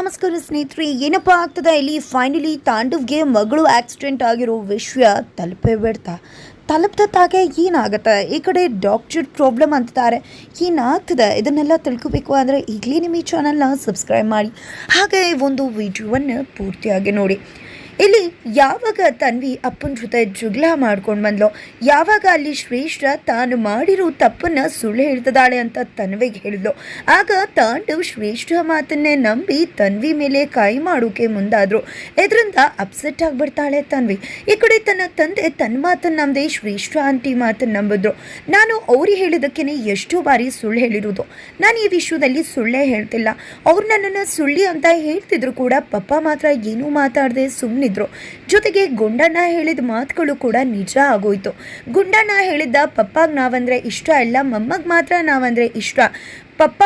ನಮಸ್ಕಾರ ಸ್ನೇಹಿತರೆ, ಏನಪ್ಪ ಆಗ್ತದೆ? ಇಲ್ಲಿ ಫೈನಲಿ ತಾಂಡವ್ಗೆ ಮಗಳು ಆಕ್ಸಿಡೆಂಟ್ ಆಗಿರೋ ವಿಷಯ ತಲುಪೇ ಬಿಡ್ತಾ. ತಲುಪ್ತಾಗೆ ಏನಾಗುತ್ತೆ? ಈ ಕಡೆ ಡಾಕ್ಟರ್ ಪ್ರಾಬ್ಲಮ್ ಅಂತಾರೆ ಏನಾಗ್ತದೆ? ಇದನ್ನೆಲ್ಲ ತಿಳ್ಕೊಬೇಕು ಅಂದರೆ ಈಗಲೇ ನಿಮ್ಮ ಈ ಚಾನಲ್ನ ಸಬ್ಸ್ಕ್ರೈಬ್ ಮಾಡಿ. ಹಾಗೆ ಒಂದು ವಿಡಿಯೋವನ್ನು ಪೂರ್ತಿಯಾಗಿ ನೋಡಿ. ಇಲ್ಲಿ ಯಾವಾಗ ತನ್ವಿ ಅಪ್ಪನ ಜೊತೆ ಜುಗ್ಲ ಮಾಡ್ಕೊಂಡು ಬಂದ್ಲೋ? ಯಾವಾಗ ಅಲ್ಲಿ ಶ್ರೇಷ್ಠ ತಾನು ಮಾಡಿರೋ ತಪ್ಪನ್ನ ಸುಳ್ಳು ಹೇಳ್ತಿದ್ದಾಳೆ ಅಂತ ತನ್ವಿಗೆ ಹೇಳಿದ್ಲು. ಆಗ ತಾಂಡು ಶ್ರೇಷ್ಠ ಮಾತನ್ನೇ ನಂಬಿ ತನ್ವಿ ಮೇಲೆ ಕಾಯಿ ಮಾಡೋಕೆ ಮುಂದಾದ್ರು. ಇದರಿಂದ ಅಪ್ಸೆಟ್ ಆಗಿಬಿಡ್ತಾಳೆ ತನ್ವಿ. ಈ ಕಡೆ ತನ್ನ ತಂದೆ ತನ್ನ ಮಾತನ್ನ ನಂಬದೆ ಶ್ರೇಷ್ಠ ಆಂಟಿ ಮಾತನ್ನ ನಂಬಿದ್ರು. ನಾನು ಅವ್ರು ಹೇಳಿದಕ್ಕೇನೆ ಎಷ್ಟೋ ಬಾರಿ ಸುಳ್ಳು ಹೇಳಿರೋದು. ನಾನು ಈ ವಿಷಯದಲ್ಲಿ ಸುಳ್ಳೇ ಹೇಳ್ತಿಲ್ಲ. ಅವ್ರು ನನ್ನನ್ನು ಸುಳ್ಳಿ ಅಂತ ಹೇಳ್ತಿದ್ರು ಕೂಡ ಪಪ್ಪ ಮಾತ್ರ ಏನೂ ಮಾತಾಡದೆ ಸುಮ್ಮನಿದ್ರು ಜೊತೆಗೆ ಗುಂಡಣ್ಣ ಹೇಳಿದ ಮಾತುಗಳು ಕೂಡ ನಿಜ ಆಗೋಯ್ತು. ಗುಂಡಣ್ಣ ಹೇಳಿದ್ದ ಪಪ್ಪಾಗ ನಾವಂದ್ರೆ ಇಷ್ಟ ಇಲ್ಲ, ಮಮ್ಮಗೆ ಮಾತ್ರ ನಾವಂದ್ರೆ ಇಷ್ಟ. ಪಪ್ಪ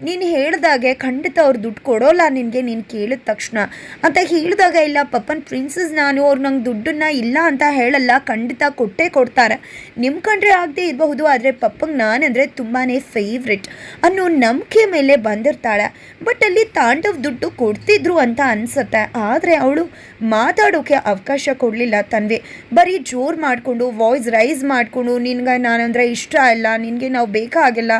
ನೀನು ಹೇಳಿದಾಗೆ ಖಂಡಿತ ಅವ್ರು ದುಡ್ಡು ಕೊಡೋಲ್ಲ ನಿನಗೆ, ನೀನು ಕೇಳಿದ ತಕ್ಷಣ. ಅಂತ ಹೇಳಿದಾಗ ಇಲ್ಲ, ಪಪ್ಪನ ಪ್ರಿನ್ಸಸ್ ನಾನು, ಅವ್ರು ನಂಗೆ ದುಡ್ಡನ್ನು ಇಲ್ಲ ಅಂತ ಹೇಳಲ್ಲ, ಖಂಡಿತ ಕೊಟ್ಟೇ ಕೊಡ್ತಾರೆ. ನಿಮ್ಮ ಕಂಡ್ರೆ ಆಗದೆ ಇರಬಹುದು, ಆದರೆ ಪಪ್ಪಂಗೆ ನಾನಂದರೆ ತುಂಬಾ ಫೇವ್ರೆಟ್ ಅನ್ನೋ ನಂಬಿಕೆ ಮೇಲೆ ಬಂದಿರ್ತಾಳೆ. ಬಟ್ ಅಲ್ಲಿ ತಾಂಡವ್ ದುಡ್ಡು ಕೊಡ್ತಿದ್ರು ಅಂತ ಅನ್ಸುತ್ತೆ. ಆದರೆ ಅವಳು ಮಾತಾಡೋಕೆ ಅವಕಾಶ ಕೊಡಲಿಲ್ಲ ತನ್ವಿ. ಬರೀ ಜೋರು ಮಾಡಿಕೊಂಡು ವಾಯ್ಸ್ ರೈಸ್ ಮಾಡಿಕೊಂಡು, ನಿನಗೆ ನಾನಂದರೆ ಇಷ್ಟ ಇಲ್ಲ, ನಿನಗೆ ನಾವು ಬೇಕಾಗಿಲ್ಲ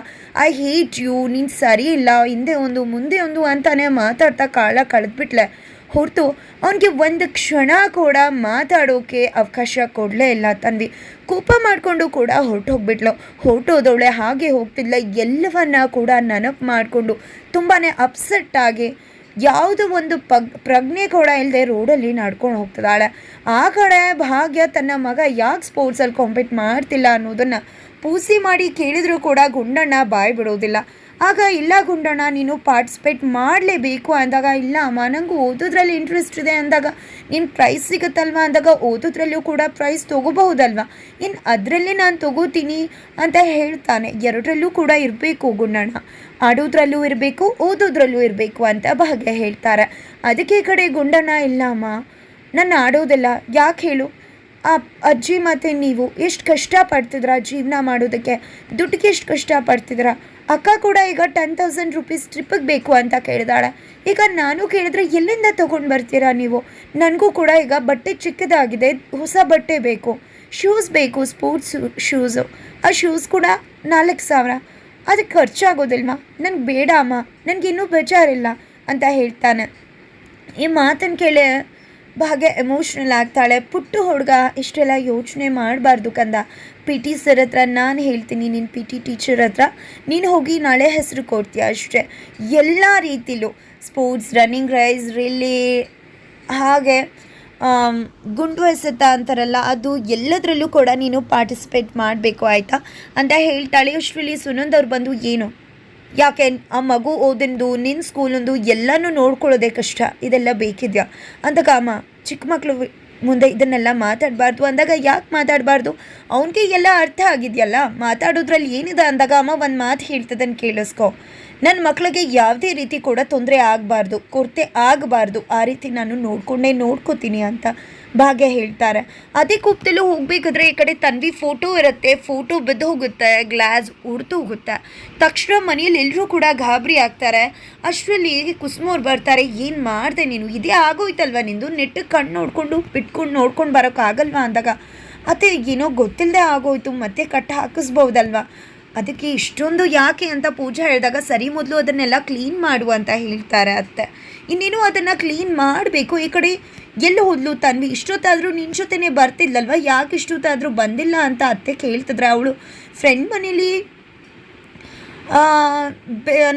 ಐ ಹೇಟ್ ಯು ನೀನು ಸರಿ ಇಲ್ಲ. ಹಿಂದೆ ಒಂದು, ಮುಂದೆ ಒಂದು ಅಂತಾನೆ ಮಾತಾಡ್ತಾ ಕಾಲ ಕಳೆದ್ಬಿಟ್ಲೆ. ಹೊರತು ಅವನಿಗೆ ಒಂದು ಕ್ಷಣ ಕೂಡ ಮಾತಾಡೋಕೆ ಅವಕಾಶ ಕೊಡಲೇ ಇಲ್ಲ ತನ್ವಿ ಕೋಪ ಮಾಡಿಕೊಂಡು ಕೂಡ ಹೊರಟೋಗ್ಬಿಟ್ಲು. ಹೊರಟೋದವಳೆ ಹಾಗೆ ಹೋಗ್ತಿದ್ಲ. ಎಲ್ಲವನ್ನ ಕೂಡ ನೆನಪು ಮಾಡಿಕೊಂಡು ತುಂಬಾ ಅಪ್ಸೆಟ್ ಆಗಿ ಯಾವುದೋ ಒಂದು ಪಗ್, ಪ್ರಜ್ಞೆ ಕೂಡ ಇಲ್ಲದೆ ರೋಡಲ್ಲಿ ನಡ್ಕೊಂಡು ಹೋಗ್ತಿದ್ದಾಳೆ. ಆ ಕಡೆ ಭಾಗ್ಯ ತನ್ನ ಮಗ ಯಾಕೆ ಸ್ಪೋರ್ಟ್ಸಲ್ಲಿ ಕಾಂಪೀಟ್ ಮಾಡ್ತಿಲ್ಲ ಅನ್ನೋದನ್ನು ಪೂಸಿ ಮಾಡಿ ಕೇಳಿದರೂ ಕೂಡ ಗುಂಡಣ್ಣ ಬಾಯಿ ಬಿಡೋದಿಲ್ಲ ಆಗ, ಇಲ್ಲ ಗುಂಡಣ್ಣ, ನೀನು ಪಾರ್ಟಿಸಿಪೇಟ್ ಮಾಡಲೇಬೇಕು ಅಂದಾಗ, ಇಲ್ಲ ಅಮ್ಮ ನನಗೂ ಓದೋದ್ರಲ್ಲಿ ಇಂಟ್ರೆಸ್ಟ್ ಇದೆ ಅಂದಾಗ ನಿನ್ನ ಪ್ರೈಸ್ ಸಿಗುತ್ತಲ್ವ ಅಂದಾಗ, ಓದೋದ್ರಲ್ಲೂ ಕೂಡ ಪ್ರೈಸ್ ತೊಗೋಬಹುದಲ್ವ? ಇನ್ನು ಅದರಲ್ಲಿ ನಾನು ತಗೋತೀನಿ ಅಂತ ಹೇಳ್ತಾನೆ. ಎರಡರಲ್ಲೂ ಕೂಡ ಇರಬೇಕು ಗುಂಡಣ್ಣ. ಆಡೋದ್ರಲ್ಲೂ ಇರಬೇಕು, ಓದೋದ್ರಲ್ಲೂ ಇರಬೇಕು ಅಂತ ಭಾಗ್ಯ ಹೇಳ್ತಾರೆ. ಅದಕ್ಕೆ ಕಡೆ ಗುಂಡಣ್ಣ, ಇಲ್ಲ ಅಮ್ಮ ನಾನು ಆಡೋದಿಲ್ಲ ಯಾಕೆ ಹೇಳು? ಆ ಅಜ್ಜಿ ಮತ್ತು ನೀವು ಎಷ್ಟು ಕಷ್ಟಪಡ್ತಿದ್ರ ಜೀವನ ಮಾಡೋದಕ್ಕೆ? ದುಡ್ಡಿಗೆ ಎಷ್ಟು ಕಷ್ಟಪಡ್ತಿದ್ರ ಅಕ್ಕ ಕೂಡ ಈಗ ಟೆನ್ ತೌಸಂಡ್ ರುಪೀಸ್ ಟ್ರಿಪ್ಪಿಗೆ ಬೇಕು ಅಂತ ಕೇಳಿದಾಳೆ. ಈಗ ನಾನು ಕೇಳಿದ್ರೆ ಎಲ್ಲಿಂದ ತೊಗೊಂಡು ಬರ್ತೀರಾ ನೀವು? ನನಗೂ ಕೂಡ ಈಗ ಬಟ್ಟೆ ಚಿಕ್ಕದಾಗಿದೆ, ಹೊಸ ಬಟ್ಟೆ ಬೇಕು. ಶೂಸ್ ಬೇಕು ಸ್ಪೋರ್ಟ್ಸ್ ಶೂಸು ಆ ಶೂಸ್ ಕೂಡ ನಾಲ್ಕು ಸಾವಿರ. ಅದಕ್ಕೆ ಖರ್ಚಾಗೋದಿಲ್ವಾ? ನನಗೆ ಬೇಡ ಅಮ್ಮ. ನನಗಿನ್ನೂ ಬೇಜಾರಿಲ್ಲ ಅಂತ ಹೇಳ್ತಾನೆ. ಈ ಮಾತನ್ನು ಕೇಳಿ ಭಾಗ್ಯ ಎಮೋಷ್ನಲ್ ಆಗ್ತಾಳೆ. ಪುಟ್ಟು ಹುಡುಗ, ಇಷ್ಟೆಲ್ಲ ಯೋಚನೆ ಮಾಡಬಾರ್ದು ಕಂದ. ಪಿ ಟಿ ಸರ್ ಹತ್ರ ನಾನು ಹೇಳ್ತೀನಿ ನಿನ್ನ ಪಿ ಟಿ ಟೀಚರ್ ಹತ್ರ. ನೀನು ಹೋಗಿ ನಾಳೆ ಹೆಸರು ಕೊಡ್ತೀಯ ಅಷ್ಟೇ. ಎಲ್ಲ ರೀತಿಲೂ ಸ್ಪೋರ್ಟ್ಸ್ ರನ್ನಿಂಗ್ ರೈಸ್ ರಿಲೇ ಹಾಗೆ ಗುಂಡು ಎಸೆತ ಅಂತಾರಲ್ಲ, ಅದು ಎಲ್ಲದರಲ್ಲೂ ಕೂಡ ನೀನು ಪಾರ್ಟಿಸಿಪೇಟ್ ಮಾಡಬೇಕು, ಆಯಿತಾ? ಅಂತ ಹೇಳ್ತಾಳೆ. ಅಷ್ಟರಲ್ಲಿ ಸುನಂದ್ ಅವ್ರು ಬಂದು ಏನು? ಯಾಕೆ ಆ ಮಗು ಓದಿಂದು ನಿನ್ನ ಸ್ಕೂಲಿಂದು ಎಲ್ಲನೂ ನೋಡ್ಕೊಳ್ಳೋದೇ ಕಷ್ಟ. ಇದೆಲ್ಲ ಬೇಕಿದೆಯಾ? ಅಂದಾಗ ಅಮ್ಮ ಚಿಕ್ಕ ಮಕ್ಕಳು ಮುಂದೆ ಇದನ್ನೆಲ್ಲ ಮಾತಾಡಬಾರ್ದು ಅಂದಾಗ ಯಾಕೆ ಮಾತಾಡಬಾರ್ದು? ಅವನಿಗೆ ಎಲ್ಲ ಅರ್ಥ ಆಗಿದೆಯಲ್ಲ? ಮಾತಾಡೋದ್ರಲ್ಲಿ ಏನಿದೆ ಅಂದಾಗ ಅಮ್ಮ ಒಂದು ಮಾತು ಹೇಳ್ತದನ್ನು ಕೇಳಿಸ್ಕೊ. ನನ್ನ ಮಕ್ಕಳಿಗೆ ಯಾವುದೇ ರೀತಿ ಕೂಡ ತೊಂದರೆ ಆಗಬಾರ್ದು, ಕೊರತೆ ಆಗಬಾರ್ದು. ಆ ರೀತಿ ನಾನು ನೋಡ್ಕೊಂಡೇ ನೋಡ್ಕೋತೀನಿ ಅಂತ. ಭಾಗ್ಯ ಹೇಳ್ತಾರೆ. ಅದೇ ಕೂಪ್ತಲ್ಲೂ ಹೋಗ್ಬೇಕಾದ್ರೆ ಈ ಕಡೆ ತನ್ವಿ ಫೋಟೋ ಇರುತ್ತೆ. ಫೋಟೋ ಬಿದ್ದು ಹೋಗುತ್ತೆ ಗ್ಲಾಸ್ ಉಡ್ತು ಹೋಗುತ್ತೆ. ತಕ್ಷಣ ಮನೆಯಲ್ಲಿ ಎಲ್ಲರೂ ಕೂಡ ಗಾಬರಿ ಆಗ್ತಾರೆ. ಅಷ್ಟರಲ್ಲಿ ಕುಸುಮವ್ರು ಬರ್ತಾರೆ? ಏನು ಮಾಡಿದೆ ನೀನು? ಇದೇ ಆಗೋಯ್ತಲ್ವ ನಿಂದು? ನೆಟ್ಟಿಗೆ ಕಣ್ಣು ನೋಡಿಕೊಂಡು, ಬಿಟ್ಕೊಂಡು ನೋಡ್ಕೊಂಡು ಬರೋಕ್ಕಾಗಲ್ವಾ ಅಂದಾಗ? ಅತ್ತೆ, ಏನೋ ಗೊತ್ತಿಲ್ಲದೆ ಆಗೋಯ್ತು. ಮತ್ತೆ ಕಟ್ಟ ಹಾಕಿಸ್ಬೋದಲ್ವಾ? ಅದಕ್ಕೆ ಇಷ್ಟೊಂದು ಯಾಕೆ ಅಂತ ಪೂಜಾ ಹೇಳಿದಾಗ ಸರಿ ಮೊದಲು ಅದನ್ನೆಲ್ಲ ಕ್ಲೀನ್ ಮಾಡು ಅಂತ ಹೇಳ್ತಾರೆ ಅತ್ತೆ. ಇನ್ನೇನು ಅದನ್ನು ಕ್ಲೀನ್ ಮಾಡಬೇಕು? ಈ ಕಡೆ ಎಲ್ಲಿ ಹೋದ್ಲು ತನ್ವಿ? ಇಷ್ಟೊತ್ತಾದರೂ ನಿನ್ನ ಜೊತೆನೇ ಬರ್ತಿದ್ಲಲ್ವ? ಯಾಕೆ ಇಷ್ಟೊತ್ತಾದರೂ ಬಂದಿಲ್ಲ ಅಂತ ಅತ್ತೆ ಕೇಳ್ತಿದ್ರೆ ಅವಳು. ಫ್ರೆಂಡ್ ಮನೇಲಿ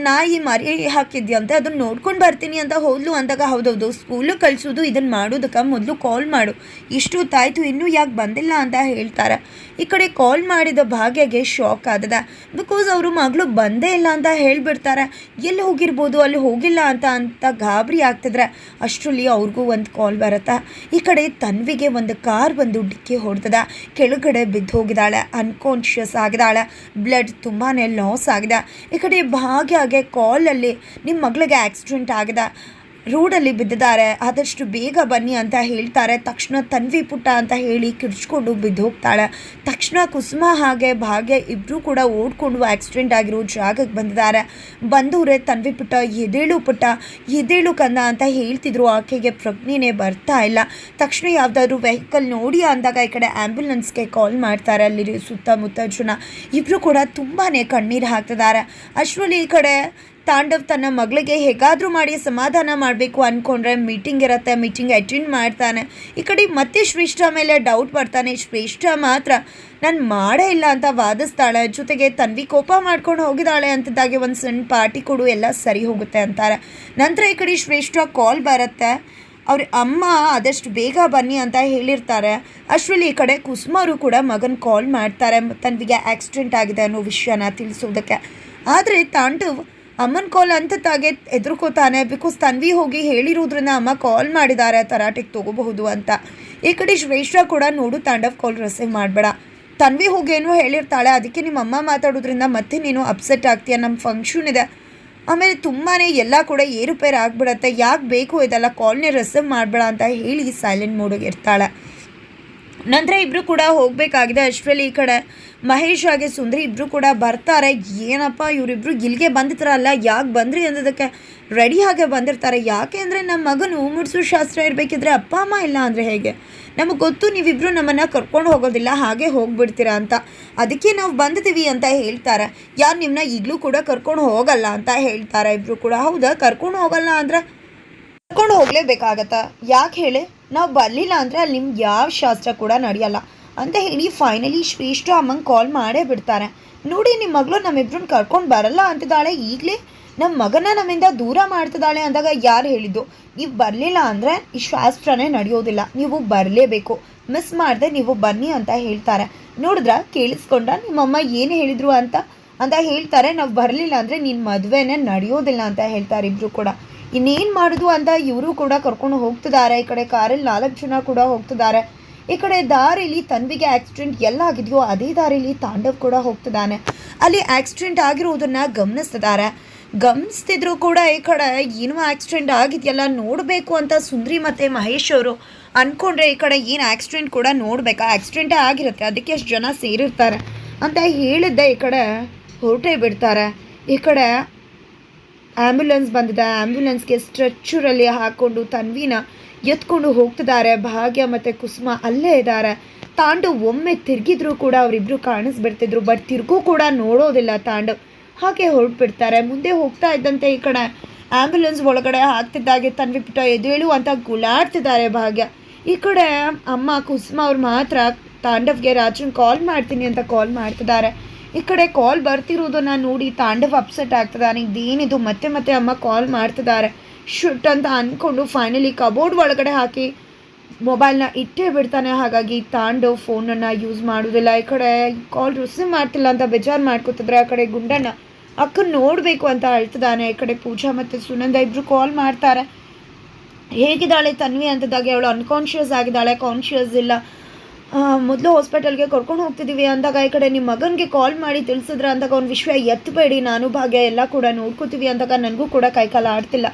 ನಾಯಿ ಮರಿ ಹಾಕಿದ್ಯಂತೆ ಅದನ್ನು ನೋಡ್ಕೊಂಡು ಬರ್ತೀನಿ ಅಂತ ಹೋದ್ಲು ಅಂದಾಗ, ಹೌದೌದು ಸ್ಕೂಲಿಗೆ ಕಳಿಸೋದು ಇದನ್ನು ಮಾಡೋದಕ್ಕೆ ಮೊದಲು ಕಾಲ್ ಮಾಡು. ಇಷ್ಟು ತಾಯ್ತು ಇನ್ನೂ ಯಾಕೆ ಬಂದಿಲ್ಲ ಅಂತ ಹೇಳ್ತಾರೆ. ಈ ಕಡೆ ಕಾಲ್ ಮಾಡಿದ ಭಾಗ್ಯಗೆ ಶಾಕ್ ಆದದ. ಬಿಕಾಸ್ ಅವರು ಮಗಳು ಬಂದೇ ಇಲ್ಲ ಅಂತ ಹೇಳಿಬಿಡ್ತಾರೆ. ಎಲ್ಲಿ ಹೋಗಿರ್ಬೋದು, ಅಲ್ಲಿ ಹೋಗಿಲ್ಲ ಅಂತ ಅಂತ ಗಾಬರಿ ಆಗ್ತಿದ್ರೆ. ಅಷ್ಟರಲ್ಲಿ ಅವ್ರಿಗೂ ಒಂದು ಕಾಲ್ ಬರುತ್ತೆ. ಈ ಕಡೆ ತನ್ವಿಗೆ ಒಂದು ಕಾರ್ ಬಂದು ಡಿಕ್ಕಿ ಹೊಡ್ತದ. ಕೆಳಗಡೆ ಬಿದ್ದು ಹೋಗಿದ್ದಾಳೆ ಅನ್ಕಾನ್ಷಿಯಸ್ ಆಗಿದ್ದಾಳೆ. ಬ್ಲಡ್ ತುಂಬಾ ಲಾಸ್ ಆಗಿದೆ ಈ ಕಡೆ ಭಾಗ್ಯಗೆ ಕಾಲಲ್ಲಿ ನಿಮ್ಮ ಮಗಳಿಗೆ ಆಕ್ಸಿಡೆಂಟ್ ಆಗಿದೆ. ರೋಡಲ್ಲಿ ಬಿದ್ದಿದ್ದಾರೆ. ಆದಷ್ಟು ಬೇಗ ಬನ್ನಿ ಅಂತ ಹೇಳ್ತಾರೆ. ತಕ್ಷಣ ತನ್ವಿ ಪುಟ್ಟ ಅಂತ ಹೇಳಿ ಕಿರ್ಚ್ಕೊಂಡು ಬಿದ್ದೋಗ್ತಾಳೆ ತಕ್ಷಣ ಕುಸುಮ ಹಾಗೆ ಭಾಗ್ಯ ಇಬ್ಬರೂ ಕೂಡ ಓಡ್ಕೊಂಡು ಆಕ್ಸಿಡೆಂಟ್ ಆಗಿರೋ ಜಾಗಕ್ಕೆ ಬಂದಿದ್ದಾರೆ. ಬಂದವ್ರೆ ತನ್ವಿ ಪುಟ್ಟ ಎದೇಳು ಪುಟ್ಟ ಎದೇಳು ಕಂದ ಅಂತ ಹೇಳ್ತಿದ್ರು. ಆಕೆಗೆ ಪ್ರಜ್ಞೆನೇ ಬರ್ತಾ ಇಲ್ಲ. ತಕ್ಷಣ ಯಾವುದಾದ್ರೂ ವೆಹಿಕಲ್ ನೋಡಿ ಅಂದಾಗ ಈ ಕಡೆ ಆ್ಯಂಬುಲೆನ್ಸ್ಗೆ ಕಾಲ್ ಮಾಡ್ತಾರೆ. ಅಲ್ಲಿ ಸುತ್ತಮುತ್ತ ಜನ ಇಬ್ಬರು ಕೂಡ ತುಂಬಾ ಕಣ್ಣೀರು ಹಾಕ್ತಿದ್ದಾರೆ. ಅಷ್ಟರಲ್ಲಿ ಈ ಕಡೆ ತಾಂಡವ್ ತನ್ನ ಮಗಳಿಗೆ ಹೇಗಾದರೂ ಮಾಡಿ ಸಮಾಧಾನ ಮಾಡಬೇಕು ಅಂದ್ಕೊಂಡ್ರೆ ಮೀಟಿಂಗ್ ಇರುತ್ತೆ ಮೀಟಿಂಗ್ ಅಟೆಂಡ್ ಮಾಡ್ತಾನೆ. ಈ ಕಡೆ ಮತ್ತೆ ಶ್ರೇಷ್ಠ ಮೇಲೆ ಡೌಟ್ ಬರ್ತಾನೆ. ಶ್ರೇಷ್ಠ ಮಾತ್ರ, ನಾನು ಮಾಡೇ ಇಲ್ಲ ಅಂತ ವಾದಿಸ್ತಾಳೆ. ಜೊತೆಗೆ ತನ್ವಿ ಕೋಪ ಮಾಡ್ಕೊಂಡು ಹೋಗಿದ್ದಾಳೆ ಅಂತಿದ್ದಾಗೆ ಒಂದು ಸಣ್ಣ ಪಾರ್ಟಿ ಕೊಡು, ಎಲ್ಲ ಸರಿ ಹೋಗುತ್ತೆ ಅಂತಾರೆ. ನಂತರ ಈ ಕಡೆ ಶ್ರೇಷ್ಠ ಕಾಲ್ ಬರುತ್ತೆ. ಅವ್ರ ಅಮ್ಮ ಆದಷ್ಟು ಬೇಗ ಬನ್ನಿ ಅಂತ ಹೇಳಿರ್ತಾರೆ. ಅಷ್ಟರಲ್ಲಿ ಈ ಕಡೆ ಕುಸುಮರು ಕೂಡ ಮಗನ ಕಾಲ್ ಮಾಡ್ತಾರೆ. ತನ್ವಿಗೆ ಆಕ್ಸಿಡೆಂಟ್ ಆಗಿದೆ ಅನ್ನೋ ವಿಷಯನ ತಿಳಿಸೋದಕ್ಕೆ. ಆದರೆ ತಾಂಡವ್ ಅಮ್ಮನ ಕಾಲ್ ಅಂತ ತಾಗೆ ಎದುರ್ಕೋತಾನೆ ಬಿಕಾಸ್ ತನ್ವಿ ಹೋಗಿ ಹೇಳಿರೋದ್ರಿಂದ ಅಮ್ಮ ಕಾಲ್ ಮಾಡಿದ್ದಾರೆ ತರಾಟೆಗೆ ತಗೋಬಹುದು ಅಂತ. ಈ ಕಡೆ ಶ್ರೇಷ್ಠ ಕೂಡ ನೋಡು ತಾಂಡವ್ ಕಾಲ್ ರಿಸೀವ್ ಮಾಡಬೇಡ. ತನ್ವಿ ಹೋಗಿ ಏನೋ ಹೇಳಿರ್ತಾಳೆ, ಅದಕ್ಕೆ ನಿಮ್ಮ ಅಮ್ಮ ಮಾತಾಡೋದ್ರಿಂದ ಮತ್ತೆ ನೀನು ಅಪ್ಸೆಟ್ ಆಗ್ತೀಯ ನಮ್ಮ ಫಂಕ್ಷನ್ ಇದೆ. ಆಮೇಲೆ ತುಂಬಾ ಎಲ್ಲ ಕೂಡ ಏರುಪೇರು ಆಗಿಬಿಡತ್ತೆ ಯಾಕೆ ಬೇಕು ಇದೆಲ್ಲ ಕಾಲ್ನೇ ರಿಸೀವ್ ಮಾಡಬೇಡ ಅಂತ ಹೇಳಿ ಸೈಲೆಂಟ್ ಮೋಡಿಗೆ ಇರ್ತಾಳೆ. ನಂತರ ಇಬ್ಬರು ಕೂಡ ಹೋಗಬೇಕಾಗಿದೆ. ಅಷ್ಟರಲ್ಲಿ ಈ ಕಡೆ ಮಹೇಶ್ ಹಾಗೆ ಸುಂದರಿ ಇಬ್ಬರು ಕೂಡ ಬರ್ತಾರೆ. ಏನಪ್ಪ ಇವರಿಬ್ರು ಇಲ್ಲಿಗೆ ಬಂದಿರ್ತಾರಲ್ಲ ಯಾಕೆ ಬಂದ್ರಿ ಅಂದದಕ್ಕೆ ರೆಡಿ ಹಾಗೆ ಬಂದಿರ್ತಾರೆ. ಯಾಕೆ ಅಂದರೆ ನಮ್ಮ ಮಗನು ಮುಡ್ಸೋ ಶಾಸ್ತ್ರ ಇರಬೇಕಿದ್ರೆ ಅಪ್ಪ, ಅಮ್ಮ ಇಲ್ಲ ಅಂದರೆ ಹೇಗೆ? ನಮಗೆ ಗೊತ್ತು ನೀವಿಬ್ಬರು ನಮ್ಮನ್ನು ಕರ್ಕೊಂಡು ಹೋಗೋದಿಲ್ಲ, ಹಾಗೆ ಹೋಗ್ಬಿಡ್ತೀರಾ ಅಂತ. ಅದಕ್ಕೆ ನಾವು ಬಂದಿದ್ದೀವಿ ಅಂತ ಹೇಳ್ತಾರೆ. ಯಾರು ನಿಮ್ಮನ್ನ ಈಗಲೂ ಕೂಡ ಕರ್ಕೊಂಡು ಹೋಗಲ್ಲ ಅಂತ ಹೇಳ್ತಾರೆ ಇಬ್ಬರು ಕೂಡ. ಹೌದಾ? ಕರ್ಕೊಂಡು ಹೋಗಲ್ಲ ಅಂದ್ರೆ ಕರ್ಕೊಂಡು ಹೋಗಲೇಬೇಕಾಗತ್ತಾ? ಯಾಕೆ ಹೇಳಿ? ನಾವು ಬರಲಿಲ್ಲ ಅಂದರೆ ಅಲ್ಲಿ ನಿಮ್ಗೆ ಯಾವ ಶಾಸ್ತ್ರ ಕೂಡ ನಡೆಯಲ್ಲ. ಅಂತ ಹೇಳಿ ಫೈನಲಿ ಶ್ರೇಷ್ಠ ಅಮ್ಮಂಗೆ ಕಾಲ್ ಮಾಡೇ ಬಿಡ್ತಾರೆ. ನೋಡಿ ನಿಮ್ಮ ಮಗಳು ನಮ್ಮಿಬ್ರನ್ನ ಕರ್ಕೊಂಡು ಬರಲ್ಲ ಅಂತಿದ್ದಾಳೆ ಈಗಲೇ? ನಮ್ಮ ಮಗನ ನಮ್ಮಿಂದ ದೂರ ಮಾಡ್ತಿದ್ದಾಳೆ ಅಂದಾಗ ಯಾರು ಹೇಳಿದ್ದು? ನೀವು ಬರಲಿಲ್ಲ ಅಂದರೆ ಈ ಶಾಸ್ತ್ರನೇ ನಡೆಯೋದಿಲ್ಲ. ನೀವು ಬರಲೇಬೇಕು. ಮಿಸ್ ಮಾಡಿದೆ ನೀವು ಬನ್ನಿ ಅಂತ ಹೇಳ್ತಾರೆ. ನೋಡಿದ್ರ? ಕೇಳಿಸ್ಕೊಂಡ ನಿಮ್ಮಮ್ಮ ಏನು ಹೇಳಿದ್ರು ಅಂತ? ಅಂತ ಹೇಳ್ತಾರೆ. ನಾವು ಬರಲಿಲ್ಲ ಅಂದರೆ ನಿನ್ನ ಮದುವೆನೇ ನಡೆಯೋದಿಲ್ಲ ಅಂತ ಹೇಳ್ತಾರೆ ಇಬ್ಬರು ಕೂಡ. ಇನ್ನೇನು ಮಾಡೋದು ಅಂತ ಇವರು ಕೂಡ ಕರ್ಕೊಂಡು ಹೋಗ್ತಿದ್ದಾರೆ. ಈ ಕಡೆ ಕಾರಲ್ಲಿ ನಾಲ್ಕು ಜನ ಕೂಡ ಹೋಗ್ತಿದ್ದಾರೆ. ಈ ಕಡೆ ದಾರಿಲಿ ತನ್ವಿಗೆ ಆಕ್ಸಿಡೆಂಟ್ ಎಲ್ಲ ಆಗಿದೆಯೋ ಅದೇ ದಾರಿಲಿ ತಾಂಡವ್ ಕೂಡ ಹೋಗ್ತಿದ್ದಾನೆ. ಅಲ್ಲಿ ಆಕ್ಸಿಡೆಂಟ್ ಆಗಿರೋದನ್ನ ಗಮನಿಸ್ತಿದ್ದಾರೆ. ಗಮನಿಸ್ತಿದ್ರು ಕೂಡ ಈ ಕಡೆ ಏನೋ ಆಕ್ಸಿಡೆಂಟ್ ಆಗಿದೆಯಲ್ಲ, ನೋಡಬೇಕು ಅಂತ ಸುಂದ್ರಿ ಮತ್ತು ಮಹೇಶ್ ಅವರು ಅಂದ್ಕೊಂಡ್ರೆ ಈ ಕಡೆ ಏನು ಆಕ್ಸಿಡೆಂಟ್ ಕೂಡ ನೋಡಬೇಕು? ಆಕ್ಸಿಡೆಂಟೇ ಆಗಿರುತ್ತೆ, ಅದಕ್ಕೆ ಎಷ್ಟು ಜನ ಸೇರಿರ್ತಾರೆ ಅಂತ ಹೇಳಿದ್ದೆ ಈ ಕಡೆ ಹೊರಟೇ ಬಿಡ್ತಾರೆ. ಈ ಕಡೆ ಆ್ಯಂಬುಲೆನ್ಸ್ ಬಂದಿದೆ. ಆ್ಯಂಬುಲೆನ್ಸ್ಗೆ ಸ್ಟ್ರೆಚ್ಚರಲ್ಲಿ ಹಾಕ್ಕೊಂಡು ತನ್ವಿನ ಎತ್ಕೊಂಡು ಹೋಗ್ತಿದ್ದಾರೆ. ಭಾಗ್ಯ ಮತ್ತು ಕುಸುಮ ಅಲ್ಲೇ ಇದ್ದಾರೆ. ತಾಂಡು ಒಮ್ಮೆ ತಿರುಗಿದ್ರು ಕೂಡ ಅವರಿಬ್ಬರು ಕಾಣಿಸ್ಬಿಡ್ತಿದ್ರು. ಬಟ್ ತಿರ್ಗೂ ಕೂಡ ನೋಡೋದಿಲ್ಲ ತಾಂಡು. ಹಾಗೆ ಹೊರಟ್ಬಿಡ್ತಾರೆ. ಮುಂದೆ ಹೋಗ್ತಾ ಇದ್ದಂತೆ ಈ ಕಡೆ. ಆ್ಯಂಬುಲೆನ್ಸ್ ಒಳಗಡೆ ಹಾಕ್ತಿದ್ದಾಗೆ ತನ್ವಿ ಪುಟ್ಟ ಎದ್ದೇಳು ಅಂತ ಗುಲಾಡ್ತಿದ್ದಾರೆ ಭಾಗ್ಯ. ಈ ಕಡೆ ಅಮ್ಮ ಕುಸುಮ ಅವ್ರು ಮಾತ್ರ ತಾಂಡವ್ಗೆ ರಾಜನ್ ಕಾಲ್ ಮಾಡ್ತೀನಿ ಅಂತ ಕಾಲ್ ಮಾಡ್ತಿದ್ದಾರೆ. ಈ ಕಡೆ ಕಾಲ್ ಬರ್ತಿರೋದನ್ನ ನೋಡಿ ತಾಂಡವ್ ಅಪ್ಸೆಟ್ ಆಗ್ತದಾನೆ. ಇದೇನಿದು? ಮತ್ತೆ ಮತ್ತೆ ಅಮ್ಮ ಕಾಲ್ ಮಾಡ್ತಿದ್ದಾರೆ ಶುಟ್ ಅಂತ ಅಂದ್ಕೊಂಡು ಫೈನಲಿ ಕಬೋರ್ಡ್ ಒಳಗಡೆ ಹಾಕಿ ಮೊಬೈಲ್ನ ಇಟ್ಟೇ ಬಿಡ್ತಾನೆ. ಹಾಗಾಗಿ ತಾಂಡವ್ ಫೋನನ್ನು ಯೂಸ್ ಮಾಡೋದಿಲ್ಲ. ಈ ಕಡೆ ಕಾಲ್ ರಿಸೀವ್ ಮಾಡ್ತಿಲ್ಲ ಅಂತ ಬೇಜಾರು ಮಾಡ್ಕೊತಿದ್ರೆ ಆ ಕಡೆ ಗುಂಡಣ್ಣ ಅಕ್ಕ ನೋಡಬೇಕು ಅಂತ ಅಳ್ತಿದ್ದಾನೆ ಈ ಕಡೆ ಪೂಜಾ ಮತ್ತು ಸುನಂದ ಇಬ್ಬರು ಕಾಲ್ ಮಾಡ್ತಾರೆ. ಹೇಗಿದ್ದಾಳೆ ತನ್ವಿ ಅಂತದಾಗೆ ಅವಳು ಅನ್ಕಾನ್ಷಿಯಸ್ ಆಗಿದ್ದಾಳೆ. ಕಾನ್ಷಿಯಸ್ ಇಲ್ಲ. ಮೊದಲು ಹಾಸ್ಪಿಟಲ್ಗೆ ಕರ್ಕೊಂಡು ಹೋಗ್ತಿದ್ದೀವಿ ಅಂದಾಗ ಈ ಕಡೆ ನಿಮ್ಮ ಮಗನಿಗೆ ಕಾಲ್ ಮಾಡಿ ತಿಳಿಸಿದ್ರೆ ಅಂದಾಗ ಅವ್ನ ವಿಷಯ ಎತ್ತಬೇಡಿ ನಾನು ಭಾಗ್ಯ ಎಲ್ಲ ಕೂಡ ನೋಡ್ಕೋತೀವಿ ಅಂದಾಗ ನನಗೂ ಕೂಡ ಕೈಕಾಲ ಆಡ್ತಿಲ್ಲ.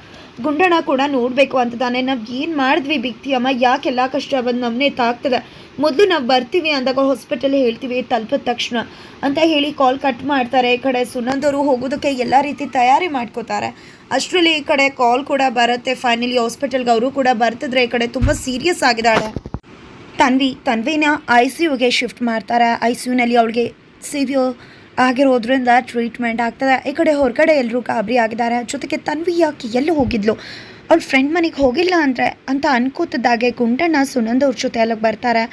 ಗುಂಡಣ ಕೂಡ ನೋಡಬೇಕು ಅಂತದಾನೆ ನಾವು ಏನು ಮಾಡಿದ್ವಿ ಬಿಕ್ತಿ ಅಮ್ಮ ಯಾಕೆಲ್ಲ ಕಷ್ಟ ಬಂದು ನಮ್ಮನ್ನೇ ತಾಗ್ತದೆ ಮೊದಲು ನಾವು ಬರ್ತೀವಿ ಅಂದಾಗ ಹಾಸ್ಪಿಟಲ್ ಹೇಳ್ತೀವಿ, ತಲುಪಿದ ತಕ್ಷಣ ಅಂತ ಹೇಳಿ ಕಾಲ್ ಕಟ್ ಮಾಡ್ತಾರೆ. ಈ ಕಡೆ ಸುನಂದವರು ಹೋಗೋದಕ್ಕೆ ಎಲ್ಲ ರೀತಿ ತಯಾರಿ ಮಾಡ್ಕೋತಾರೆ. ಅಷ್ಟರಲ್ಲಿ ಈ ಕಡೆ ಕಾಲ್ ಕೂಡ ಬರುತ್ತೆ. ಫೈನಲಿ ಹಾಸ್ಪಿಟಲ್ಗೆ ಅವರು ಕೂಡ ಬರ್ತಿದ್ರೆ ಈ ಕಡೆ ತುಂಬ ಸೀರಿಯಸ್ ಆಗಿದ್ದಾಳೆ. ತನ್ವಿ, ತನ್ವಿನ ಐ ಸಿ ಯುಗೆ ಶಿಫ್ಟ್ ಮಾಡ್ತಾರೆ. ಐ ಸಿ ಯುನಲ್ಲಿ ಅವಳಿಗೆ ಸಿವಿಯೋ ಆಗಿರೋದ್ರಿಂದ ಟ್ರೀಟ್ಮೆಂಟ್ ಆಗ್ತದೆ. ಈ ಕಡೆ ಹೊರಗಡೆ ಎಲ್ಲರೂ ಗಾಬರಿ ಆಗಿದ್ದಾರೆ. ಜೊತೆಗೆ ತನ್ವಿ ಯಾಕೆ ಎಲ್ಲಿ ಹೋಗಿದ್ಲು? ಅವ್ಳ ಫ್ರೆಂಡ್ ಮನೆಗೆ ಹೋಗಿಲ್ಲ ಅಂದರೆ ಅಂತ ಅನ್ಕೋತಿದ್ದಾಗೆ ಗುಂಡಣ್ಣ ಸುನಂದ ಅವ್ರ ಜೊತೆ ಅಲ್ಲಿಗೆ ಬರ್ತಾರೆ.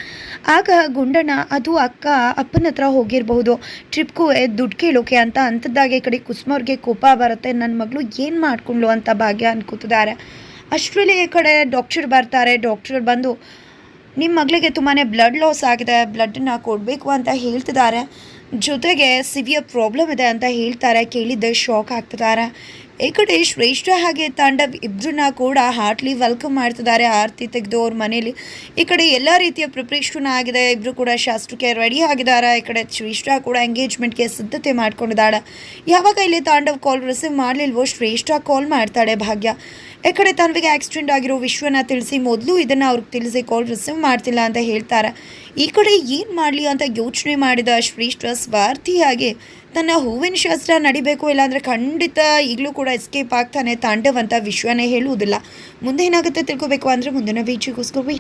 ಆಗ ಗುಂಡಣ್ಣ, ಅದು ಅಕ್ಕ ಅಪ್ಪನ ಹತ್ರ ಹೋಗಿರಬಹುದು. ಟ್ರಿಪ್ಗೂ ದುಡ್ಡು ಕೇಳೋಕೆ ಅಂತ ಅಂಥದ್ದಾಗೆ ಈ ಕಡೆ ಕುಸುಮವ್ರಿಗೆ ಕೋಪ ಬರುತ್ತೆ. ನನ್ನ ಮಗಳು ಏನು ಮಾಡ್ಕೊಂಡ್ಲು ಅಂತ ಭಾಗ್ಯ ಅನ್ಕೋತಿದ್ದಾರೆ. ಅಷ್ಟರಲ್ಲಿ ಈ ಕಡೆ ಡಾಕ್ಟರ್ ಬರ್ತಾರೆ. ಡಾಕ್ಟರ್ ಬಂದು ನಿಮ್ಮ ಮಗಳಿಗೆ ತುಂಬಾ ಬ್ಲಡ್ ಲಾಸ್ ಆಗಿದೆ ಬ್ಲಡ್ನ ಕೊಡಬೇಕು ಅಂತ ಹೇಳ್ತಿದ್ದಾರೆ. ಜೊತೆಗೆ ಸಿವಿಯರ್ ಪ್ರಾಬ್ಲಮ್ ಇದೆ ಅಂತ ಹೇಳ್ತಾರೆ, ಕೇಳಿದ್ದೆ ಶಾಕ್ ಆಗ್ತಿದ್ದಾರೆ. ಈ ಕಡೆ ಶ್ರೇಷ್ಠ ಹಾಗೆ ತಾಂಡವ್ ಇಬ್ಬರನ್ನ ಕೂಡ ಹಾರ್ಟ್ಲಿ ವೆಲ್ಕಮ್ ಮಾಡ್ತಿದ್ದಾರೆ. ಆರತಿ ತೆಗೆದು ಅವ್ರ ಮನೇಲಿ. ಈ ಕಡೆ ಎಲ್ಲ ರೀತಿಯ ಪ್ರಿಪ್ರೇಷನ್ ಆಗಿದೆ. ಇಬ್ಬರು ಕೂಡ ಶಾಸ್ತ್ರಕ್ಕೆ ರೆಡಿ ಆಗಿದ್ದಾರೆ. ಈ ಕಡೆ ಶ್ರೇಷ್ಠ ಕೂಡ ಎಂಗೇಜ್ಮೆಂಟ್ಗೆ ಸಿದ್ಧತೆ ಮಾಡ್ಕೊಂಡಿದ್ದಾಳೆ. ಯಾವಾಗ ಇಲ್ಲಿ ತಾಂಡವ್ ಕಾಲ್ ರಿಸೀವ್ ಮಾಡಲಿಲ್ವೋ, ಶ್ರೇಷ್ಠ ಕಾಲ್ ಮಾಡ್ತಾಳೆ ಭಾಗ್ಯ. ಈ ಕಡೆ ತನ್ವಿಗೆ ಆಕ್ಸಿಡೆಂಟ್ ಆಗಿರೋ ವಿಶ್ವನ ತಿಳಿಸಿ ಮೊದಲು ಇದನ್ನು ಅವ್ರಿಗೆ ತಿಳಿಸಿ ಕಾಲ್ ರಿಸೀವ್ ಮಾಡ್ತಿಲ್ಲ ಅಂತ ಹೇಳ್ತಾರೆ. ಈ ಕಡೆ ಏನು ಮಾಡಲಿ ಅಂತ ಯೋಚನೆ ಮಾಡಿದ ಶ್ರೀಷ್ಠ ಸ್ವಾರ್ಥಿಯಾಗಿ ತನ್ನ ಹೂವಿನ ಶಾಸ್ತ್ರ ನಡಿಬೇಕು ಇಲ್ಲಾಂದರೆ ಖಂಡಿತ ಈಗಲೂ ಕೂಡ ಎಸ್ಕೇಪ್ ಆಗ್ತಾನೆ ತಾಂಡವ್ ಅಂತ ವಿಶ್ವನೇ ಹೇಳುವುದಿಲ್ಲ. ಮುಂದೆ ಏನಾಗುತ್ತೆ ತಿಳ್ಕೊಬೇಕು ಅಂದರೆ ಮುಂದಿನ ಬೀಚಿಗೋಸ್ಕರ ವೇಟ್